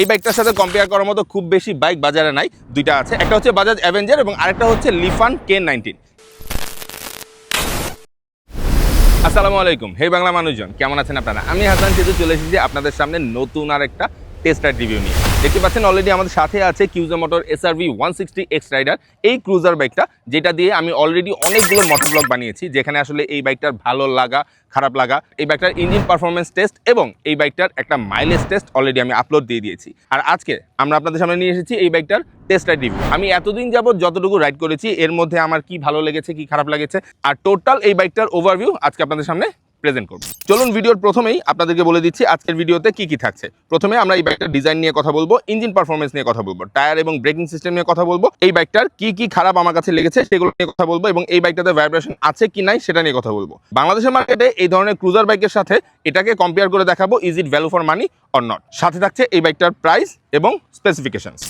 এই বাইকটার সাথে কম্পেয়ার করার মতো খুব বেশি বাইক বাজারে নাই। দুইটা আছে, একটা হচ্ছে বাজাজ অ্যাভেঞ্জার এবং আরেকটা হচ্ছে লিফান কে নাইনটিন আসসালামু আলাইকুম। হে বাংলা মানুষজন, কেমন আছেন আপনারা? আমি হাসান সিদ্ধু চলে এসেছি আপনাদের সামনে নতুন আর একটা টেস্টার রিভিউ নিয়ে। দেখতে পাচ্ছেন অলরেডি আমাদের সাথে আছে কিউজা motor SRV one sixty X rider এই ক্রুজার বাইকটা যেটা দিয়ে আমি অলরেডি অনেকগুলো মোটর ব্লগ বানিয়েছি, যেখানে আসলে এই বাইকটার ভালো লাগা, খারাপ লাগা, এই বাইকটার ইঞ্জিন পারফরমেন্স টেস্ট এবং এই বাইকটার একটা মাইলেজ টেস্ট অলরেডি আমি আপলোড দিয়ে দিয়েছি। আর আজকে আমরা আপনাদের সামনে নিয়ে এসেছি এই বাইকটার টেস্ট রাইড রিভিউ আমি এতদিন যাবত যতটুকু রাইড করেছি, এর মধ্যে আমার কি ভালো লেগেছে, কি খারাপ লেগেছে, আর টোটাল এই বাইকটার ওভারভিউ আজকে আপনাদের সামনে প্রেজেন্ট করব। চলুন ভিডিওর প্রথমেই আপনাদেরকে বলে দিচ্ছি আজকের ভিডিওতে কি কি থাকছে। প্রথমে আমরা এই বাইকটার ডিজাইন নিয়ে কথা বলব ইঞ্জিন পারফরমেন্স নিয়ে কথা বলব টায়ার এবং ব্রেকিং সিস্টেম নিয়ে কথা বলব, এই বাইকটার কি কি খারাপ আমার কাছে লেগেছে সেগুলো নিয়ে কথা বলব এবং এই বাইকটাতে ভাইব্রেশন আছে কি নাই সেটা নিয়ে কথা বলব। বাংলাদেশের মার্কেটে এই ধরনের ক্রুজার বাইকের সাথে এটাকে কম্পেয়ার করে দেখাবো is it value for money or not সাথে থাকছে এই বাইকটার প্রাইস এবং স্পেসিফিকেশানস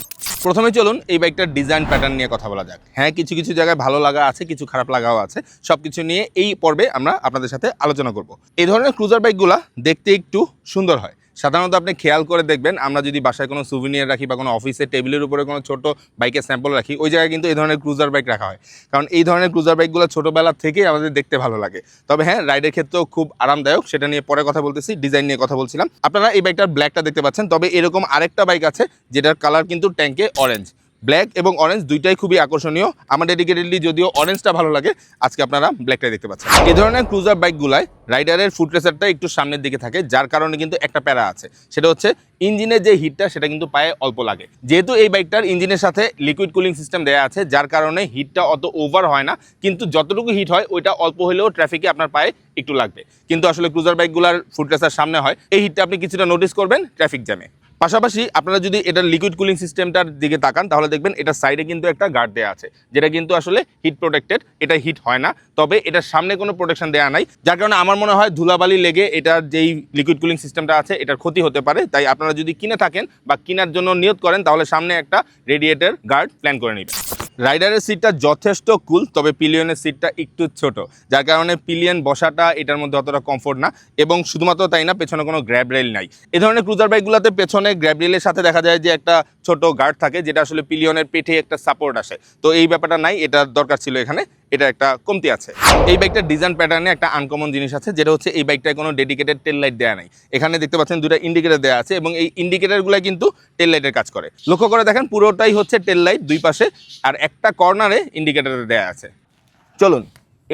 প্রথমে চলুন এই বাইকটার ডিজাইন প্যাটার্ন নিয়ে কথা বলা যাক। হ্যাঁ কিছু কিছু জায়গায় ভালো লাগা আছে, কিছু খারাপ লাগাও আছে। সব কিছু নিয়ে এই পর্বে আমরা আপনাদের সাথে আলোচনা করব। এই ধরনের ক্রুজার বাইকগুলা দেখতে একটু সুন্দর হয়। সাধারণত আপনি খেয়াল করে দেখবেন, আমরা যদি বাসায় কোনো সুভিনিয়ার রাখি বা কোনো অফিসের টেবিলের উপরে কোনো ছোট বাইকের স্যাম্পল রাখি, ওই জায়গায় কিন্তু এই ধরনের ক্রুজার বাইক রাখা হয়। কারণ এই ধরনের ক্রুজার বাইকগুলো ছোটোবেলা থেকেই আমাদের দেখতে ভালো লাগে। তবে হ্যাঁ রাইডের ক্ষেত্রেও খুব আরামদায়ক, সেটা নিয়ে পরে কথা বলতেছি ডিজাইন নিয়ে কথা বলছিলাম। আপনারা এই বাইকটার ব্ল্যাকটা দেখতে পাচ্ছেন, তবে এরকম আরেকটা বাইক আছে, যেটার কালার কিন্তু ট্যাঙ্কে অরেঞ্জ ব্ল্যাক এবং অরেঞ্জ দুইটাই খুবই আকর্ষণীয়। আমার ডেডিকেটেডলি যদিও অরেঞ্জটা ভালো লাগে, আজকে আপনারা ব্ল্যাকটাই দেখতে পাচ্ছেন। এ ধরনের ক্রুজার বাইকগুলায় রাইডারের ফুট রেসারটা একটু সামনের দিকে থাকে, যার কারণে কিন্তু একটা প্যারা আছে। সেটা হচ্ছে ইঞ্জিনের যে হিটটা সেটা কিন্তু পায়ে অল্প লাগে। যেহেতু এই বাইকটার ইঞ্জিনের সাথে লিকুইড কুলিং সিস্টেম দেওয়া আছে, যার কারণে হিটটা অত ওভার হয় না, কিন্তু যতটুকু হিট হয়, ওইটা অল্প হলেও ট্রাফিকে আপনার পায়ে একটু লাগবে। কিন্তু আসলে ক্রুজার বাইকগুলোর ফুট রেসার সামনে হয়, এই হিটটা আপনি কিছুটা নোটিস করবেন ট্রাফিক জ্যামে পাশাপাশি আপনারা যদি এটার লিকুইড কুলিং সিস্টেমটার দিকে তাকান, তাহলে দেখবেন এটা সাইডে কিন্তু একটা গার্ড দেওয়া আছে, যেটা কিন্তু আসলে হিট প্রোটেক্টেড এটা হিট হয় না। তবে এটার সামনে কোনো প্রোটেকশন দেওয়া নাই, যার কারণে আমার মনে হয় ধুলাবালি লেগে এটার যেই লিকুইড কুলিং সিস্টেমটা আছে, এটার ক্ষতি হতে পারে। তাই আপনারা যদি কিনে থাকেন বা কেনার জন্য নিয়োগ করেন, তাহলে সামনে একটা রেডিয়েটার গার্ড প্ল্যান করে নেবেন। রাইডারের সিটটা যথেষ্ট কুল, তবে পিলিয়নের সিটটা একটু ছোট। যার কারণে পিলিয়ন বসাটা এটার মধ্যে অতটা কমফোর্ট না, এবং শুধুমাত্র তাই না, পেছনে কোনো গ্র্যাব রেল নাই। এ ধরনের ক্রুজার বাইকগুলোতে পেছনে গ্র্যাব রেলের সাথে দেখা যায় যে একটা ছোট গার্ড থাকে, যেটা আসলে পিলিয়নের পেটে একটা সাপোর্ট আসে। তো এই ব্যাপারটা নাই, এটার দরকার ছিল এখানে। এটা একটা কমতি আছে। এই বাইকটার ডিজাইন প্যাটার্নে একটা আনকমন জিনিস আছে, যেটা হচ্ছে এই বাইকটায় কোনো ডেডিকেটেড টেল লাইট দেওয়া নাই। এখানে দেখতে পাচ্ছেন দুটো ইন্ডিকেটার দেওয়া আছে এবং এই ইন্ডিকেটারগুলো কিন্তু টেল লাইটের কাজ করে। লক্ষ্য করে দেখেন, পুরোটাই হচ্ছে টেল লাইট দুই পাশে, আর একটা কর্নারে ইন্ডিকেটার দেওয়া আছে। চলুন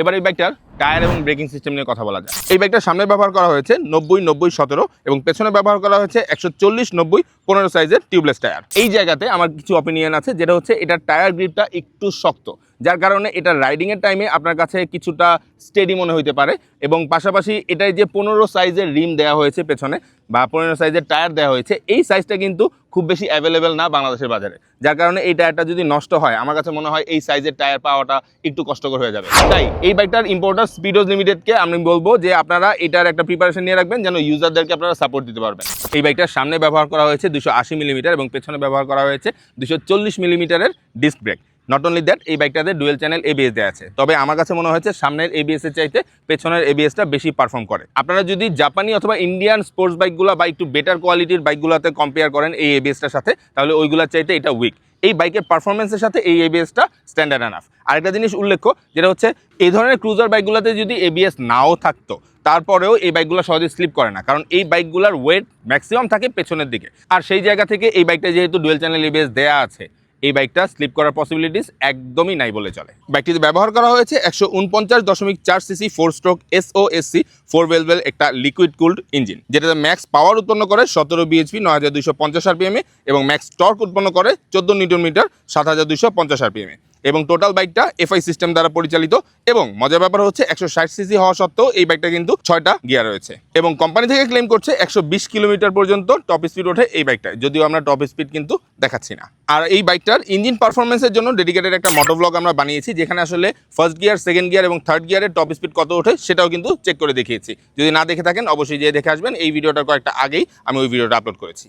এবার এই বাইকটার টায়ার এবং ব্রেকিং সিস্টেম নিয়ে কথা বলা যায় এই বাইকটার সামনে ব্যবহার করা হয়েছে নব্বই নব্বই, সতেরো এবং পেছনে ব্যবহার করা হয়েছে একশো চল্লিশ, নব্বই, পনেরো সাইজের টিউবলেস টায়ার এই জায়গাতে আমার কিছু অপিনিয়ন আছে, যেটা হচ্ছে এটার টায়ার গ্রিপটা একটু শক্ত, যার কারণে এটা রাইডিংয়ের টাইমে আপনার কাছে কিছুটা স্টেডি মনে হইতে পারে এবং পাশাপাশি এটাই যে পনেরো সাইজের রিম দেওয়া হয়েছে পেছনে বা পনেরো সাইজের টায়ার দেওয়া হয়েছে, এই সাইজটা কিন্তু খুব বেশি অ্যাভেলেবেল না বাংলাদেশের বাজারে। যার কারণে এই টায়ারটা যদি নষ্ট হয়, আমার কাছে মনে হয় এই সাইজের টায়ার পাওয়াটা একটু কষ্টকর হয়ে যাবে। তাই এই বাইকটার ইম্পোর্টার স্পিডোজ লিমিটেডকে আমি বলব যে আপনারা এটার একটা প্রিপারেশন নিয়ে রাখবেন যেন ইউজারদেরকে আপনারা সাপোর্ট দিতে পারবেন। এই বাইকটার সামনে ব্যবহার করা হয়েছে দুশো আশি মিলিমিটার এবং পেছনে ব্যবহার করা হয়েছে দুশো চল্লিশ মিলিমিটারের disc brake not only that এই বাইকটাতে ডুয়েল চ্যানেল এবিএস দেওয়া আছে। তবে আমার কাছে মনে হয়েছে, সামনের এবিএস এর চাইতে পেছনের এবিএসটা বেশি পারফর্ম করে। আপনারা যদি জাপানি অথবা ইন্ডিয়ান স্পোর্টস বাইকগুলো বা একটু বেটার কোয়ালিটির বাইকগুলোতে কম্পেয়ার করেন এই এবিএসটার সাথে, তাহলে ওইগুলোর চাইতে এটা উইক এই বাইকের পারফরমেন্সের সাথে এই এবিএসটা স্ট্যান্ডার্ড আনাফ আরেকটা জিনিস উল্লেখ্য, যেটা হচ্ছে, এই ধরনের ক্রুজার বাইকগুলোতে যদি এবিএস নাও থাকতো, তারপরেও এই বাইকগুলো সহজে স্লিপ করে না, কারণ এই বাইকগুলোর ওয়েট ম্যাক্সিমাম থাকে পেছনের দিকে। আর সেই জায়গা থেকে এই বাইকটা যেহেতু ডুয়েল চ্যানেল এবিএস দেয়া আছে এই বাইকটা স্লিপ করার পসিবিলিটিস একদমই নাই বলে চলে। বাইকটিতে ব্যবহার করা হয়েছে একশো উনপঞ্চাশ দশমিক চার CC four stroke SO SC four valve একটা লিকুইড কুলড ইঞ্জিন যেটাতে ম্যাক্স পাওয়ার উৎপন্ন করে সতেরো বিএচপি নয় হাজার দুইশো পঞ্চাশ আরপিএমে এবং ম্যাক্স টর্ক উৎপন্ন করে চোদ্দ নিউটন মিটার, সাত হাজার দুইশো পঞ্চাশ আরপিএমে এবং টোটাল বাইকটা এফআই সিস্টেম দ্বারা পরিচালিত এবং মজার ব্যাপার হচ্ছে একশো ষাট সিসি হওয়া সত্ত্বেও এই বাইকটা কিন্তু ছয়টা গিয়ার রয়েছে। এবং কোম্পানি থেকে ক্লেম করছে একশো বিশ কিলোমিটার পর্যন্ত টপ স্পিড ওঠে এই বাইকটায় যদিও আমরা টপ স্পিড কিন্তু দেখাচ্ছি না। আর এই বাইকটার ইঞ্জিন পারফরমেন্সের জন্য ডেডিকেটেড একটা মোটর ব্লগ আমরা বানিয়েছি, যেখানে আসলে ফার্স্ট গিয়ার সেকেন্ড গিয়ার এবং থার্ড গিয়ারের টপ স্পিড কত ওঠে সেটাও কিন্তু চেক করে দেখিয়েছি। যদি না দেখে থাকেন, অবশ্যই যেয়ে দেখে আসবেন। এই ভিডিওটার কয়েকটা আগেই আমি ওই ভিডিওটা আপলোড করেছি।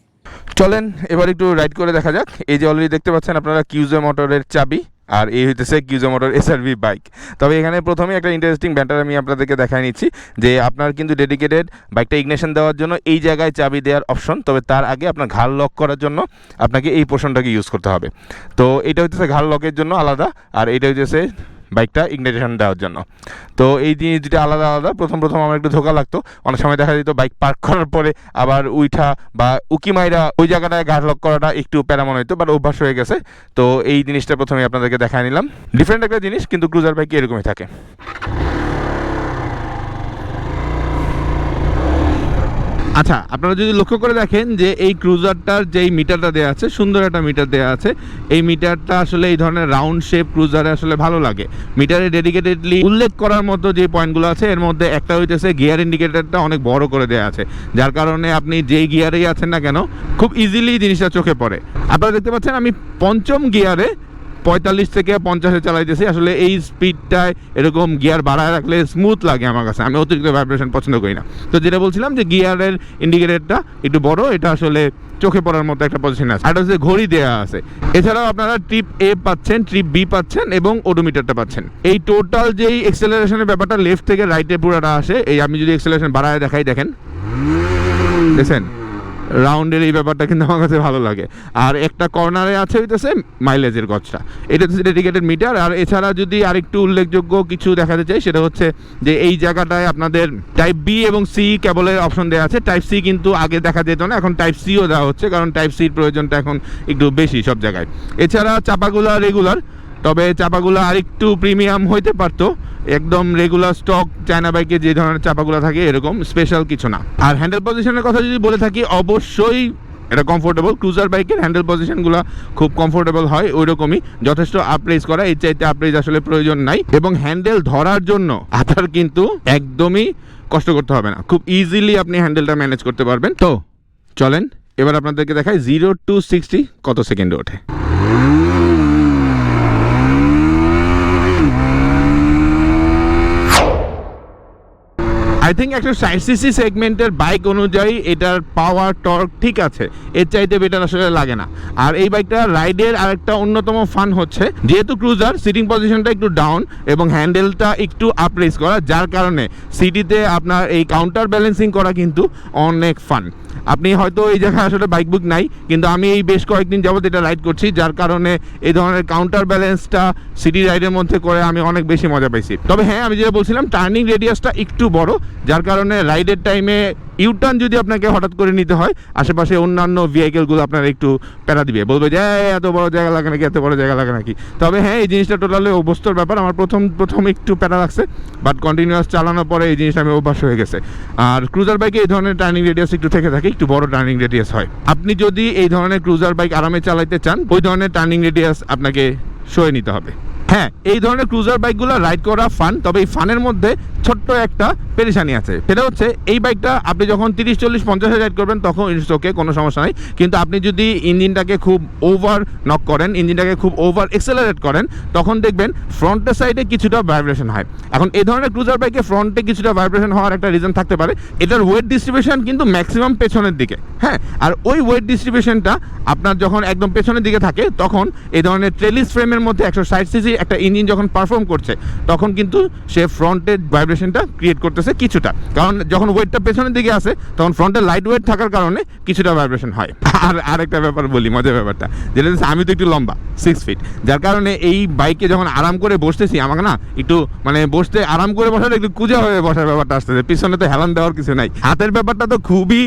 চলেন, এবার একটু রাইড করে দেখা যাক। এই যে অলরেডি দেখতে পাচ্ছেন আপনারা কিউজে মোটরের চাবি। আর এই হইতেছে কিউজো মোটর এসআরভি বাইক তবে এখানে প্রথমে একটা ইন্টারেস্টিং ব্যান্টার আমি আপনাদেরকে দেখায় নিচ্ছি, যে আপনার কিন্তু ডেডিকেটেড বাইকটা ইগনেশন দেওয়ার জন্য এই জায়গায় চাবি দেওয়ার অপশন তবে তার আগে আপনার ঘাল লক করার জন্য আপনাকে এই পোর্শনটাকে ইউজ করতে হবে। তো এটা হইতেছে ঘাল লকের জন্য আলাদা, আর এটা হইতেছে বাইকটা ইগনাইটেশন দেওয়ার জন্য। তো এই জিনিস দুটো আলাদা আলাদা। প্রথম প্রথম আমার একটু ধোকা লাগতো। অনেক সময় দেখা যেত বাইক পার্ক করার পরে আবার উইঠা বা উকি মাইরা ওই জায়গাটায় গাড় লক করাটা একটু প্যারামন হইতো বাট অভ্যাস হয়ে গেছে। তো এই জিনিসটা প্রথমে আপনাদেরকে দেখায় নিলাম। ডিফারেন্ট একটা জিনিস, কিন্তু ক্রুজার বাইক এরকমই থাকে। আচ্ছা আপনারা যদি লক্ষ্য করে দেখেন যে এই ক্রুজারটার যেই মিটারটা দেওয়া আছে, সুন্দর একটা মিটার দেওয়া আছে, এই মিটারটা আসলে এই ধরনের রাউন্ড শেপ ক্রুজারে আসলে ভালো লাগে। মিটারে ডেডিকেটেডলি উল্লেখ করার মতো যে পয়েন্টগুলো আছে, এর মধ্যে একটা হইতেছে গিয়ার ইন্ডিকেটারটা অনেক বড় করে দেওয়া আছে, যার কারণে আপনি যেই গিয়ারেই আছেন না কেন, খুব ইজিলি জিনিসটা চোখে পড়ে। আপনারা দেখতে পাচ্ছেন আমি পঞ্চম গিয়ারে পঁয়তাল্লিশ থেকে পঞ্চাশে চালাইতেছি। আসলে এই স্পিডটায় এরকম গিয়ার বাড়ায় রাখলে স্মুথ লাগে আমার কাছে। আমি অতিরিক্ত ভাইব্রেশন পছন্দ করি না। তো যেটা বলছিলাম যে গিয়ারের ইন্ডিকেটরটা একটু বড়, এটা আসলে চোখে পড়ার মতো একটা পজিশন আছে। আর হচ্ছে ঘড়ি দেওয়া আছে। এছাড়াও আপনারা ট্রিপ এ পাচ্ছেন ট্রিপ বি পাচ্ছেন এবং ওডোমিটারটা পাচ্ছেন। এই টোটাল যেই এক্সেলারেশনের ব্যাপারটা লেফট থেকে রাইটে পুরোটা আসে, এই আমি যদি এক্সেলারেশন বাড়ায় দেখাই, দেখেন। দেখছেন রাউন্ডের এই ব্যাপারটা কিন্তু আমার কাছে ভালো লাগে। আর একটা কর্নারে আছে হইতেছে মাইলেজের গছটা এটা হচ্ছে ডেডিকেটেড মিটার আর এছাড়া যদি আরেকটু উল্লেখযোগ্য কিছু দেখাতে চাই, সেটা হচ্ছে যে এই জায়গাটায় আপনাদের টাইপ বি এবং সি কেবলের অপশন দেওয়া আছে। টাইপ সি কিন্তু আগে দেখা যেত না, এখন টাইপ সিও দেওয়া হচ্ছে, কারণ টাইপ সির প্রয়োজনটা এখন একটু বেশি সব জায়গায়। এছাড়া চাপাগুলা রেগুলার তবে চাপাগুলো আরেকটু প্রিমিয়াম হইতে পারতো। একদম রেগুলার স্টক চায়না বাইকে যে ধরনের চাপাগুলো থাকে, এরকম স্পেশাল কিছু না। আর হ্যান্ডেল পজিশনের কথা যদি বলে থাকি, অবশ্যই এটা কমফোর্টেবল ক্রুজার বাইকের হ্যান্ডেল পজিশনগুলো খুব কমফোর্টেবল হয় ওই রকমই যথেষ্ট আপরেজ করা, এর চাইতে আপরেজ আসলে প্রয়োজন নাই। এবং হ্যান্ডেল ধরার জন্য আপনার কিন্তু একদমই কষ্ট করতে হবে না। খুব ইজিলি আপনি হ্যান্ডেলটা ম্যানেজ করতে পারবেন। তো, চলেন, এবার আপনাদেরকে দেখায় জিরো টু সিক্সটি কত সেকেন্ডে ওঠে? আই থিঙ্ক একটা ষাট সিসি সেগমেন্টের বাইক অনুযায়ী এটার পাওয়ার টর্ক ঠিক আছে। এর চাইতে বেটার আসলে লাগে না। আর এই বাইকটা রাইডের আরেকটা অন্যতম ফান হচ্ছে। যেহেতু ক্রুজার সিটিং পজিশনটা একটু ডাউন এবং হ্যান্ডেলটা একটু আপরেস করা, যার কারণে সিটিতে আপনার এই কাউন্টার ব্যালেন্সিং করা কিন্তু অনেক ফান আপনি হয়তো এই জায়গায় আসলে বাইক বুক নাই, কিন্তু আমি এই বেশ কয়েকদিন যাবত এটা রাইড করছি, যার কারণে এই ধরনের কাউন্টার ব্যালেন্সটা সিটি রাইডের মধ্যে করে আমি অনেক বেশি মজা পাইছি। তবে হ্যাঁ আমি যেটা বলছিলাম টার্নিং রেডিয়াসটা একটু বড় যার কারণে রাইডের টাইমে ইউটার্ন যদি আপনাকে হঠাৎ করে নিতে হয় আশেপাশে অন্যান্য ভেহিকেলগুলো আপনার একটু প্যারা দিবে। বলবে যে "এই, এত বড় জায়গা লাগে নাকি এত বড় জায়গা লাগে নাকি? তবে হ্যাঁ এই জিনিসটা টোটালি অভ্যস্তর ব্যাপার। আমার প্রথম প্রথম একটু প্যারা লাগছে বাট কন্টিনিউয়াস চালানোর পরে এই জিনিসটা আমি অভ্যাস হয়ে গেছে। আর ক্রুজার বাইকে এই ধরনের টার্নিং রেডিয়াস একটু থেকে থাকে একটু বড় টার্নিং রেডিয়াস হয়। আপনি যদি এই ধরনের ক্রুজার বাইক আরামে চালাইতে চান ওই ধরনের টার্নিং রেডিয়াস আপনাকে সয়ে নিতে হবে। হ্যাঁ এই ধরনের ক্রুজার বাইকগুলো রাইড করা ফান তবে এই ফানের মধ্যে ছোট্ট একটা পেরেশানি আছে। সেটা হচ্ছে, এই বাইকটা আপনি যখন তিরিশ, চল্লিশ, পঞ্চাশে রাইড করবেন, তখন ইটস কোনো সমস্যা নেই। কিন্তু আপনি যদি ইঞ্জিনটাকে খুব ওভার নক করেন, ইঞ্জিনটাকে খুব ওভার এক্সেলারেট করেন, তখন দেখবেন ফ্রন্টের সাইডে কিছুটা ভাইব্রেশন হয়। এখন এই ধরনের ক্রুজার বাইকে ফ্রন্টে কিছুটা ভাইব্রেশন হওয়ার একটা রিজন থাকতে পারে, এটার ওয়েট ডিস্ট্রিবিউশন কিন্তু ম্যাক্সিমাম পেছনের দিকে। হ্যাঁ আর ওই ওয়েট ডিস্ট্রিবিউশনটা আপনার যখন একদম পেছনের দিকে থাকে, তখন এই ধরনের ট্রেলিস ফ্রেমের মধ্যে একশো ষাট সিসি একটা ইঞ্জিন যখন পারফর্ম করছে, তখন কিন্তু সে ফ্রন্টের ভাইব্রেশনটা ক্রিয়েট করতেছে কিছুটা। কারণ যখন ওয়েটটা পেছনের দিকে আসে, তখন ফ্রন্টে লাইট ওয়েট থাকার কারণে কিছুটা ভাইব্রেশন হয়। আর আরেকটা ব্যাপার বলি, মজার ব্যাপারটা। যেটা আমি তো একটু লম্বা সিক্স ফিট যার কারণে এই বাইকে যখন আরাম করে বসতেছি, আমাকে না একটু মানে বসতে আরাম করে বসাটা একটু কুজা হয়ে বসার ব্যাপারটা আসতেছে। পিছনে তো হেলান দেওয়ার কিছু নাই। হাতের ব্যাপারটা তো খুবই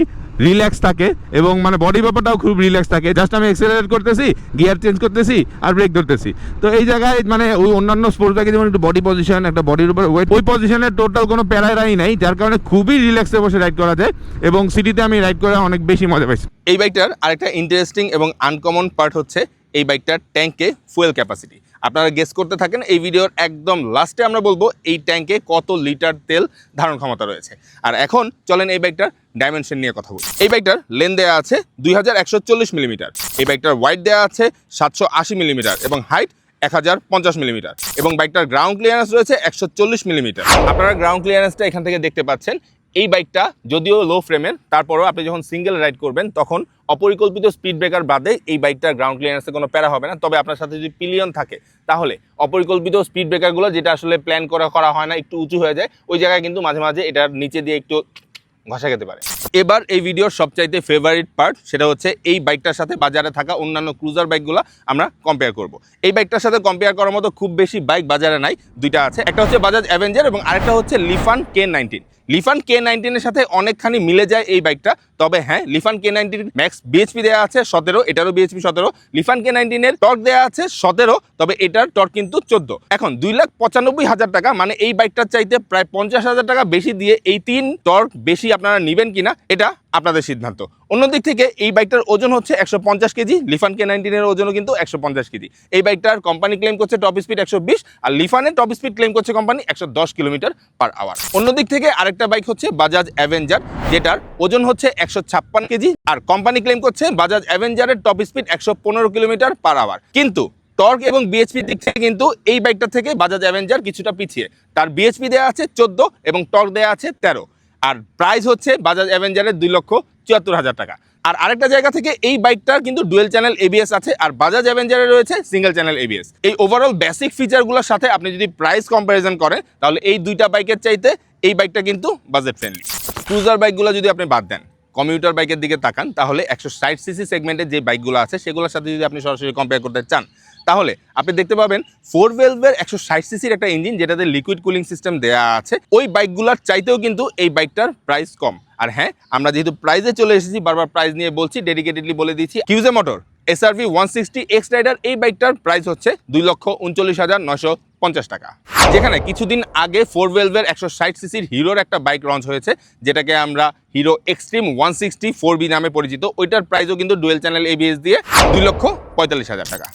রিল্যাক্স থাকে এবং মানে বডি ব্যাপারটাও খুব রিল্যাক্স থাকে। জাস্ট আমি এক্সেলারেট করতেছি গিয়ার চেঞ্জ করতেছি আর ব্রেক ধরতেছি। তো এই জায়গায় মানে ওই অন্যান্য স্পোর্টস বাইকে যেমন একটু বডি পজিশন একটা বডির উপর ওয়েট ওই পজিশনের টোটাল কোনো প্যারাই নাই, যার কারণে খুবই রিল্যাক্সে বসে রাইড করা যায় এবং সিটিতে আমি রাইড করে অনেক বেশি মজা পাইছি। এই বাইকটার আরেকটা ইন্টারেস্টিং এবং আনকমন পার্ট হচ্ছে এই বাইকটার ট্যাঙ্কে ফুয়েল ক্যাপাসিটি আপনারা গেস করতে থাকেন, এই ভিডিওর একদম লাস্টে আমরা বলব এই ট্যাঙ্কে কত লিটার তেল ধারণ ক্ষমতা রয়েছে। আর এখন চলেন এই বাইকটার ডাইমেনশন নিয়ে কথা বলি। এই বাইকটার লেন দেওয়া আছে দুই হাজার একশো চল্লিশ মিলিমিটার এই বাইকটার ওয়াইড দেওয়া আছে সাতশো আশি মিলিমিটার এবং হাইট এক হাজার পঞ্চাশ মিলিমিটার এবং বাইকটার গ্রাউন্ড ক্লিয়ারেন্স রয়েছে একশো চল্লিশ মিলিমিটার আপনারা গ্রাউন্ড ক্লিয়ারেন্সটা এখান থেকে দেখতে পাচ্ছেন। এই বাইকটা যদিও লো ফ্রেমের তারপরও আপনি যখন সিঙ্গেল রাইড করবেন, তখন অপরিকল্পিত স্পিড ব্রেকার বাদে এই বাইকটার গ্রাউন্ড ক্লিয়ারেন্সে কোনো প্যারা হবে না। তবে আপনার সাথে যদি পিলিয়ন থাকে, তাহলে অপরিকল্পিত স্পিড ব্রেকারগুলো যেটা আসলে প্ল্যান করা করা হয় না, একটু উঁচু হয়ে যায়, ওই জায়গায় কিন্তু মাঝে মাঝে এটার নিচে দিয়ে একটু ঘষা খেতে পারে। এবার এই ভিডিওর সবচাইতে ফেভারিট পার্ট সেটা হচ্ছে এই বাইকটার সাথে বাজারে থাকা অন্যান্য ক্রুজার বাইকগুলো আমরা কম্পেয়ার করব। এই বাইকটার সাথে কম্পেয়ার করার মতো খুব বেশি বাইক বাজারে নাই, দুইটা আছে। একটা হচ্ছে বাজাজ অ্যাভেঞ্জার এবং আরেকটা হচ্ছে লিফান কে নাইনটিন লিফান কে নাইনটিনের সাথে অনেকখানি মিলে যায় এই বাইকটা। তবে হ্যাঁ Lifan K nineteen max BHP দেওয়া আছে সতেরো, এটারও বিএচপি সতেরো। লিফান কে নাইনটিনের টর্ক দেওয়া আছে সতেরো, তবে এটার টর্ক কিন্তু চোদ্দ। এখন দুই লাখ পঁচানব্বই হাজার টাকা মানে এই বাইকটার চাইতে প্রায় পঞ্চাশ হাজার টাকা বেশি দিয়ে এই তিন টর্ক বেশি আপনারা নেবেন কিনা, এটা আপনাদের সিদ্ধান্ত। অন্যদিক থেকে এই বাইকটার ওজন হচ্ছে একশো পঞ্চাশ কেজি, লিফান কে নাইনটিনের ওজনও কিন্তু একশো পঞ্চাশ কেজি। এই বাইকটার কোম্পানি ক্লেম করছে টপ স্পিড একশো বিশ, আর লিফানের টপ স্পিড ক্লেম করছে কোম্পানি একশো দশ কিলোমিটার পার আওয়ার অন্যদিক থেকে আরেকটা বাইক হচ্ছে বাজাজ অ্যাভেঞ্জার যেটার ওজন হচ্ছে একশো ছাপ্পান্ন কেজি, আর কোম্পানি ক্লেম করছে বাজাজ অ্যাভেঞ্জারের টপ স্পিড একশো পনেরো কিলোমিটার পার আওয়ার কিন্তু টর্ক এবং বিএচপি দিক থেকে কিন্তু এই বাইকটা থেকে বাজাজ অ্যাভেঞ্জার কিছুটা পিছিয়ে। তার বিএচপি দেওয়া আছে চোদ্দ এবং টর্ক দেওয়া আছে তেরো। আর প্রাইস হচ্ছে বাজাজ অ্যাভেঞ্জারের দুই লক্ষ চুয়াত্তর হাজার টাকা। আর আরেকটা জায়গা থেকে এই বাইকটার কিন্তু ডুয়েল চ্যানেল এবিএস আছে, আর বাজাজ অ্যাভেঞ্জারে রয়েছে সিঙ্গেল চ্যানেল এবিএস এই ওভারঅল বেসিক ফিচারগুলোর সাথে আপনি যদি প্রাইস কম্প্যারিজন করেন, তাহলে এই দুইটা বাইকের চাইতে এই বাইকটা কিন্তু বাজেট ফ্রেন্ডলি ক্রুজার বাইকগুলো যদি আপনি বাদ দেন কমিউটার বাইকের দিকে তাকান, তাহলে একশো ষাট সিসি সেগমেন্টের যে বাইকগুলো আছে, সেগুলোর সাথে যদি আপনি সরাসরি কম্পেয়ার করতে চান তাহলে আপনি দেখতে পাবেন ফোর ভেলভের একশো ষাট সিসির একটা ইঞ্জিন যেটাতে লিকুইড কুলিং সিস্টেম দেওয়া আছে। ওই বাইকগুলোর চাইতেও কিন্তু এই বাইকটার প্রাইস কম। আর হ্যাঁ আমরা যেহেতু প্রাইজে চলে এসেছি, বারবার প্রাইস নিয়ে বলছি ডেডিকেটেডলি বলে দিচ্ছি QJ motor SRV one sixty X rider এই বাইকটার প্রাইস হচ্ছে দুই লক্ষ উনচল্লিশ হাজার নশো পঞ্চাশ টাকা। যেখানে কিছুদিন আগে ফোর ভেলভের একশো ষাট সিসির হিরোর একটা বাইক লঞ্চ হয়েছে, যেটাকে আমরা Hero Xtreme one sixty four B নামে পরিচিত। ওইটার প্রাইসও কিন্তু ডুয়েল চ্যানেল এবিএস দিয়ে দুই লক্ষ পঁয়তাল্লিশ হাজার টাকা।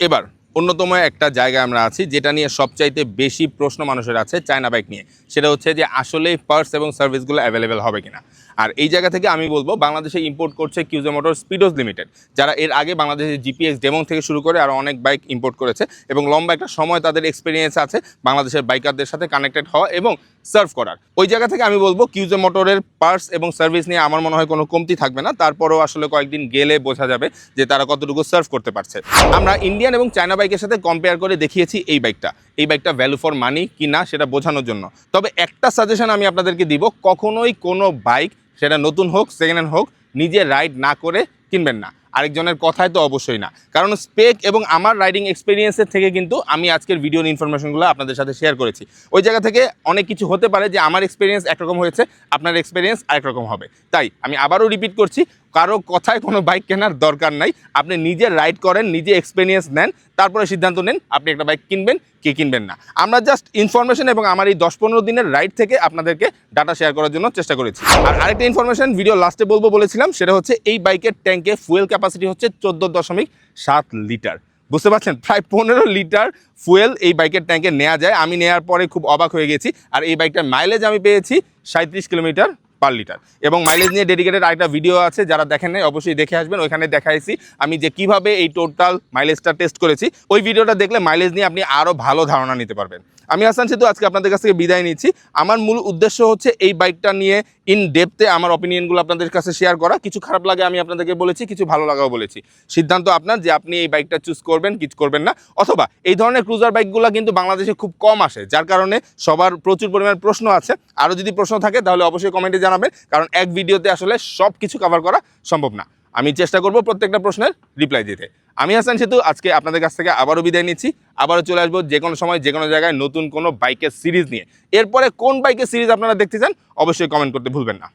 এবার অন্যতম একটা জায়গায় আমরা আছি, যেটা নিয়ে সবচাইতে বেশি প্রশ্ন মানুষের আছে চায়না বাইক নিয়ে। সেটা হচ্ছে যে আসলে পার্টস এবং সার্ভিসগুলো অ্যাভেলেবেল হবে কিনা। আর এই জায়গা থেকে আমি বলব, বাংলাদেশে ইম্পোর্ট করছে কিউজে মোটর স্পিডোজ লিমিটেড যারা এর আগে বাংলাদেশের জিপিএস ডেমং থেকে শুরু করে আর অনেক বাইক ইম্পোর্ট করেছে এবং লম্বা একটা সময় তাদের এক্সপিরিয়েন্স আছে বাংলাদেশের বাইকারদের সাথে কানেক্টেড হওয়া এবং সার্ভ করার। ওই জায়গা থেকে আমি বলব কিউজে মোটরের পার্টস এবং সার্ভিস নিয়ে আমার মনে হয় কোনো কমতি থাকবে না। তারপরেও আসলে কয়েকদিন গেলে বোঝা যাবে যে তারা কতটুকু সার্ভ করতে পারছে। আমরা ইন্ডিয়ান এবং চায়না বাইকের সাথে কম্পেয়ার করে দেখিয়েছি এই বাইকটা। এই বাইকটা ভ্যালু ফর মানি কি না সেটা বোঝানোর জন্য। তবে একটা সাজেশন আমি আপনাদেরকে দিব, কখনোই কোনো বাইক সেটা নতুন হোক সেকেন্ড হ্যান্ড হোক, নিজে রাইড না করে কিনবেন না। আরেকজনের কথায় তো অবশ্যই না। কারণ স্পেক এবং আমার রাইডিং এক্সপিরিয়েন্সের থেকে কিন্তু আমি আজকের ভিডিওর ইনফরমেশনগুলো আপনাদের সাথে শেয়ার করেছি। ওই জায়গা থেকে অনেক কিছু হতে পারে যে আমার এক্সপিরিয়েন্স একরকম হয়েছে, আপনার এক্সপিরিয়েন্স আরেক রকম হবে। তাই আমি আবারও রিপিট করছি কারও কথায় কোনো বাইক কেনার দরকার নাই। আপনি নিজে রাইড করেন, নিজে এক্সপিরিয়েন্স নেন, তারপরে সিদ্ধান্ত নেন আপনি একটা বাইক কিনবেন কি কিনবেন না। আমরা জাস্ট ইনফরমেশন এবং আমার এই দশ পনেরো দিনের রাইড থেকে আপনাদেরকে ডাটা শেয়ার করার জন্য চেষ্টা করেছি। আর আরেকটা ইনফরমেশন ভিডিও লাস্টে বলব বলেছিলাম, সেটা হচ্ছে এই বাইকের ট্যাঙ্কে ফুয়েল ক্যাপাসিটি হচ্ছে চোদ্দ দশমিক সাত লিটার বুঝতে পারছেন? প্রায় পনেরো লিটার ফুয়েল এই বাইকের ট্যাঙ্কে নেওয়া যায়। আমি নেওয়ার পরে খুব অবাক হয়ে গেছি। আর এই বাইকটার মাইলেজ আমি পেয়েছি সাঁত্রিশ কিলোমিটার পার লিটার এবং মাইলেজ নিয়ে ডেডিকেটেড আরেকটা ভিডিও আছে, যারা দেখেন নাই, অবশ্যই দেখে আসবেন, ওইখানে দেখাইছি আমি যে কীভাবে এই টোটাল মাইলেজটা টেস্ট করেছি। ওই ভিডিওটা দেখলে মাইলেজ নিয়ে আপনি আরও ভালো ধারণা নিতে পারবেন। আমি হাসান সেতু আজকে আপনাদের কাছ থেকে বিদায় নিচ্ছি। আমার মূল উদ্দেশ্য হচ্ছে এই বাইকটা নিয়ে ইন ডেপথে আমার অপিনিয়নগুলো আপনাদের কাছে শেয়ার করা। কিছু খারাপ লাগে আমি আপনাদেরকে বলেছি, কিছু ভালো লাগাও বলেছি। সিদ্ধান্ত আপনার যে আপনি এই বাইকটা চুজ করবেন কিছু করবেন না। অথবা এই ধরনের ক্রুজার বাইকগুলো কিন্তু বাংলাদেশে খুব কম আসে, যার কারণে সবার প্রচুর পরিমাণ প্রশ্ন আছে। আরও যদি প্রশ্ন থাকে, তাহলে অবশ্যই কমেন্টে জানাবেন, কারণ এক ভিডিওতে আসলে সব কিছু কভার করা সম্ভব না। আমি চেষ্টা করব প্রত্যেকটা প্রশ্নের রিপ্লাই দিতে। আমি হাসান সেতু, আজকে আপনাদের কাছ থেকে আবারও বিদায় নিচ্ছি। আবারও চলে আসব যে কোনো সময়, যে কোনো জায়গায় নতুন কোনো বাইকের সিরিজ নিয়ে। এরপরে কোন বাইকের সিরিজ আপনারা দেখতে চান, অবশ্যই কমেন্ট করতে ভুলবেন না।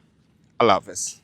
আল্লাহ হাফেজ।